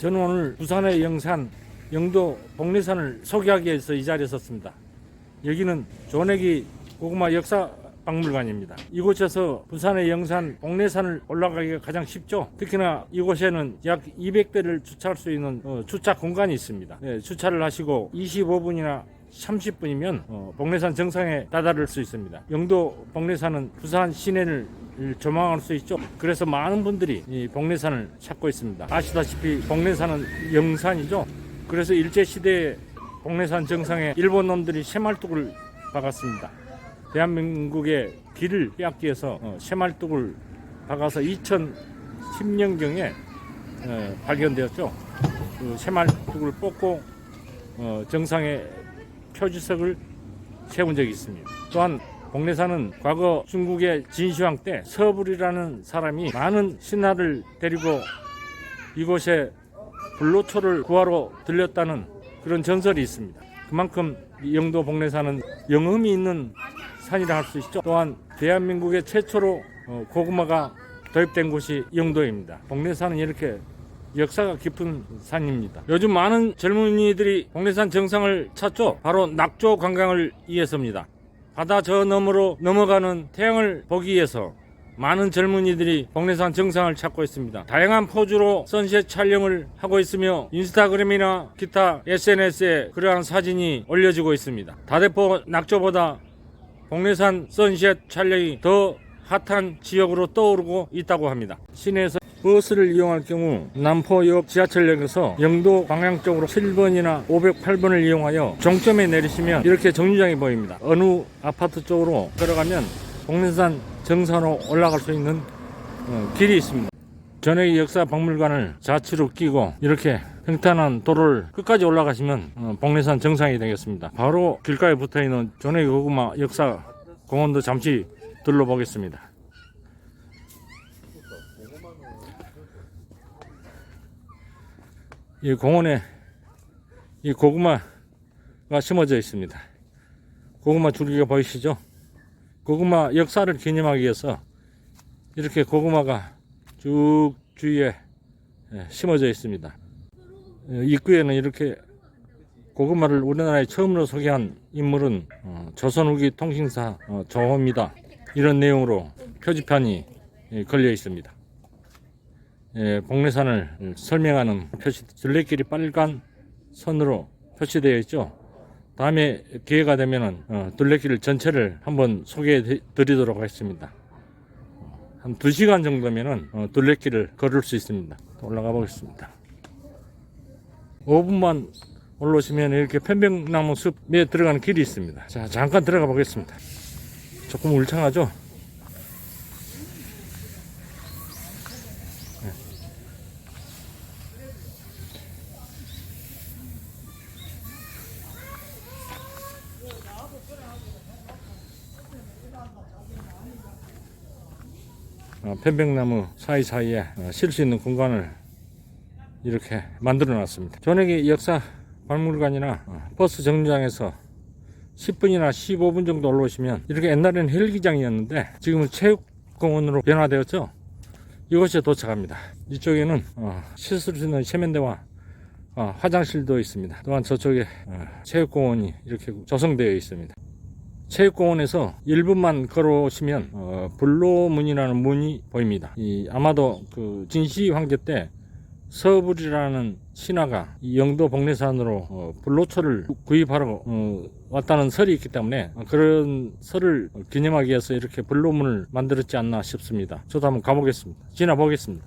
저는 오늘 부산의 영산, 영도 복례산을 소개하기 위해서 이 자리에 섰습니다. 여기는 조내기 고구마 역사 박물관입니다. 이곳에서 부산의 영산 복례산을 올라가기가 가장 쉽죠. 특히나 이곳에는 약 200대를 주차할 수 있는 어, 주차 공간이 있습니다. 네, 주차를 하시고 25분이나 30분이면 어, 복례산 정상에 다다를 수 있습니다. 영도 복례산은 부산 시내를 조망할 수 있죠. 그래서 많은 분들이 이 복례산을 찾고 있습니다. 아시다시피 복례산은 영산이죠. 그래서 일제 시대에 복례산 정상에 일본 놈들이 새말뚝을 박았습니다. 대한민국의 길을 빼앗기 위해서 어, 새말뚝을 박아서 2010년경에 어, 발견되었죠. 그 새말뚝을 뽑고 어, 정상에 표지석을 세운 적이 있습니다. 또한 복례산은 과거 중국의 진시황 때 서불이라는 사람이 많은 신하를 데리고 이곳에 불로초를 구하러 들렸다는 그런 전설이 있습니다. 그만큼 이 영도 복례산은 영음이 있는 산이라 할 수 있죠. 또한 대한민국의 최초로 어, 고구마가 도입된 곳이 영도입니다. 복례산은 이렇게 역사가 깊은 산입니다. 요즘 많은 젊은이들이 복례산 정상을 찾죠. 바로 낙조 관광을 위해서입니다. 바다 저 너머로 넘어가는 태양을 보기 위해서 많은 젊은이들이 복례산 정상을 찾고 있습니다. 다양한 포즈로 선셋 촬영을 하고 있으며 인스타그램이나 기타 SNS에 그러한 사진이 올려지고 있습니다. 다대포 낙조보다 복례산 선셋 촬영이 더 핫한 지역으로 떠오르고 있다고 합니다. 시내에서 버스를 이용할 경우 남포역 지하철역에서 영도 방향 쪽으로 7번이나 508번을 이용하여 종점에 내리시면 이렇게 정류장이 보입니다. 어느 아파트 쪽으로 들어가면 복례산 정상으로 올라갈 수 있는 어, 길이 있습니다. 전액 역사 박물관을 좌측으로 끼고 이렇게 평탄한 도로를 끝까지 올라가시면 어, 복례산 정상이 되겠습니다. 바로 길가에 붙어 있는 전액 고구마 역사 공원도 잠시 둘러보겠습니다. 이 공원에 이 고구마가 심어져 있습니다. 고구마 줄기가 보이시죠? 고구마 역사를 기념하기 위해서 이렇게 고구마가 쭉 주위에 예, 심어져 있습니다. 어, 입구에는 이렇게 고구마를 우리나라에 처음으로 소개한 인물은 어, 조선 후기 통신사 어, 조호입니다. 이런 내용으로 표지판이 예, 걸려 있습니다. 예, 복례산을 설명하는 표시 둘레길이 빨간 선으로 표시되어 있죠. 다음에 기회가 되면은 어, 둘레길 전체를 한번 소개해 드- 드리도록 하겠습니다. 한 2시간 정도면은 어, 둘레길을 걸을 수 있습니다. 올라가 보겠습니다. 5분만 올라오시면 이렇게 편백나무 숲에 들어가는 길이 있습니다. 자, 잠깐 들어가 보겠습니다. 조금 울창하죠? 편백나무 사이사이에 어, 쉴수 있는 공간을 이렇게 만들어 놨습니다. 전액의 역사 박물관이나 어, 버스 정류장에서 10분이나 15분 정도 올라오시면 이렇게 옛날에는 헬기장이었는데 지금은 체육공원으로 변화되었죠. 이곳에 도착합니다. 이쪽에는 어, 씻을 수 있는 세면대와 어, 화장실도 있습니다. 또한 저쪽에 어, 체육공원이 이렇게 조성되어 있습니다. 체육공원에서 1분만 걸어오시면 어, 불로문이라는 문이 보입니다. 이 아마도 그 진시 황제 때 서불이라는 신하가 이 영도 복례산으로 어, 불로초를 구입하러 어, 왔다는 설이 있기 때문에 어, 그런 설을 기념하기 위해서 이렇게 불로문을 만들었지 않나 싶습니다. 저도 한번 가보겠습니다. 지나보겠습니다.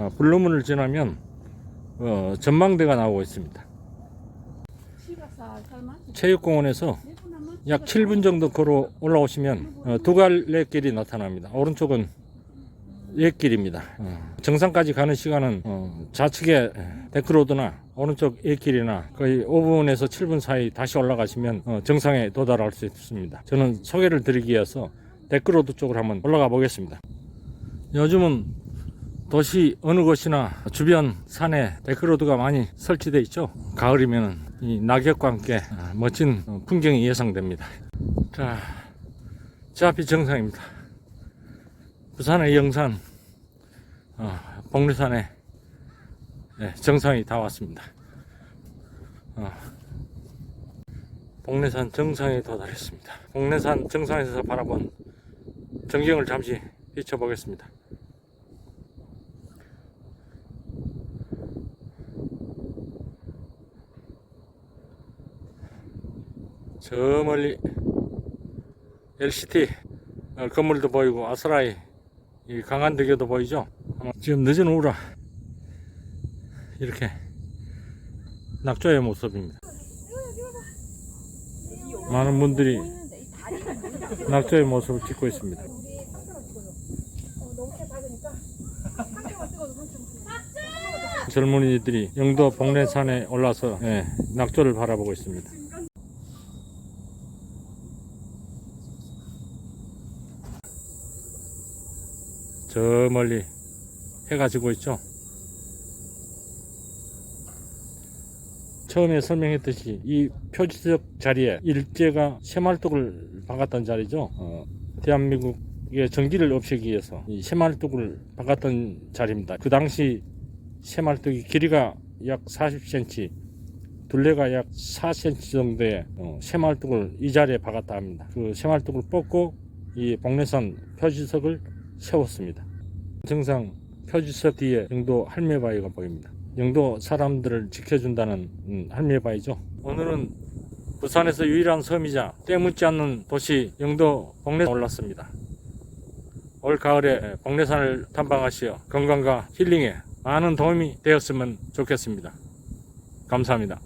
아, 불로문을 지나면 어, 전망대가 나오고 있습니다. 체육공원에서 약 7분 정도 걸어 올라오시면 어, 두 갈래 길이 나타납니다. 오른쪽은 옛길입니다. 어, 정상까지 가는 시간은 어, 좌측에 데크로드나 오른쪽 옛길이나 거의 5분에서 7분 사이 다시 올라가시면 어, 정상에 도달할 수 있습니다. 저는 소개를 드리기 위해서 데크로드 쪽으로 한번 올라가 보겠습니다. 요즘은 도시 어느 곳이나 주변 산에 데크로드가 많이 설치되어 있죠. 가을이면 이 낙엽과 함께 아, 멋진 어, 풍경이 예상됩니다. 자, 저 앞이 정상입니다. 부산의 영산, 어, 복리산에 네, 정상이 다 왔습니다. 어, 복례산 정상에 도달했습니다. 복례산 정상에서 바라본 전경을 잠시 비춰보겠습니다. 저 멀리 LCT 어, 건물도 보이고 아스라이 이 강한대교도 보이죠? 지금 늦은 오후라 이렇게 낙조의 모습입니다. 많은 분들이 낙조의 모습을 찍고 있습니다. 젊은이들이 영도 복례산에 올라서 예, 낙조를 바라보고 있습니다. 저 멀리 해가 지고 있죠. 처음에 설명했듯이 이 표지적 자리에 일제가 새말뚝을 박았던 자리죠. 어, 대한민국의 전기를 없애기 위해서 이 새말뚝을 박았던 자리입니다. 그 당시 새말뚝이 길이가 약 40cm, 둘레가 약 4cm 정도의 어, 새말뚝을 이 자리에 박았다 합니다. 그 새말뚝을 뽑고 이 복례산 표지석을 세웠습니다. 정상 표지석 뒤에 영도 할매바위가 보입니다. 영도 사람들을 지켜준다는 음, 할매바위죠. 오늘은 부산에서 유일한 섬이자 때묻지 않는 도시 영도 복례 올랐습니다. 올 가을에 복례산을 탐방하시어 건강과 힐링에 많은 도움이 되었으면 좋겠습니다. 감사합니다.